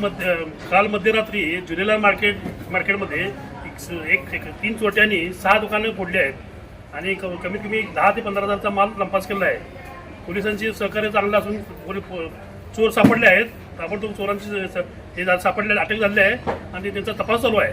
मध्य काल मध्यरात्री जुलेला मार्केट मार्केटमध्ये एक एक तीन चोरट्यांनी सहा दुकानं फोडली आहेत. आणि कमीत कमी दहा ते पंधरा हजारचा माल लंपास केला आहे. पोलिसांची सहकार्य चांगलं असून चोर सापडले आहेत. ताबडतोब चोरांची हे सापडले अटक झाले आहे. आणि त्यांचा तपास चालू आहे.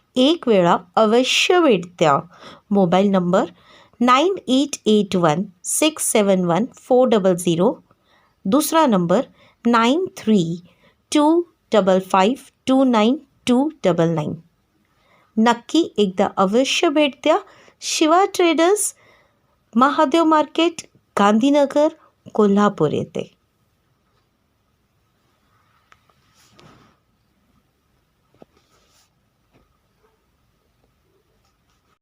एक वेळा अवश्य भेट द्या mobile number nine eight eight one six seven one four double zero. दुसरा number nine three two double five two nine two double nine. नक्की एकदा अवश्य भेट द्या शिवा ट्रेडर्स महादेव मार्केट गांधीनगर कोल्हापूर येथे